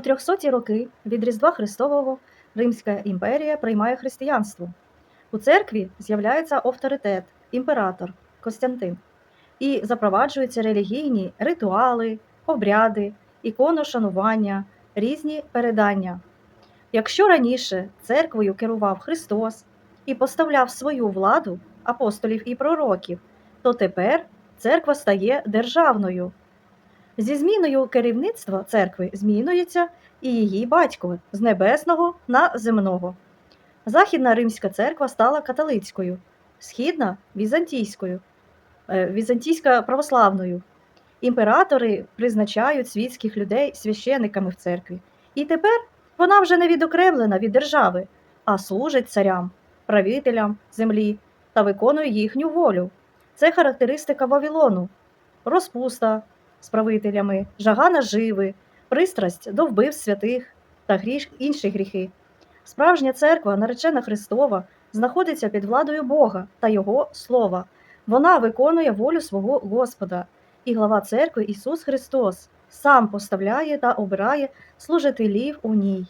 У 300 роки від Різдва Христового Римська імперія приймає християнство. У церкві з'являється авторитет, імператор Костянтин, і запроваджуються релігійні ритуали, обряди, іконошанування, різні передання. Якщо раніше церквою керував Христос і поставляв свою владу апостолів і пророків, то тепер церква стає державною. Зі зміною керівництва церкви змінюється і її батько з небесного на земного. Західна римська церква стала католицькою, східна візантійською, е, візантійська православною. Імператори призначають світських людей священиками в церкві. І тепер вона вже не відокремлена від держави, а служить царям, правителям землі та виконує їхню волю. Це характеристика Вавилону, розпуста з правителями, жага наживи, пристрасть до вбивств святих та гріх, інші гріхи. Справжня церква, наречена Христова, знаходиться під владою Бога та Його Слова. Вона виконує волю свого Господа, і глава церкви Ісус Христос сам поставляє та обирає служителів у ній.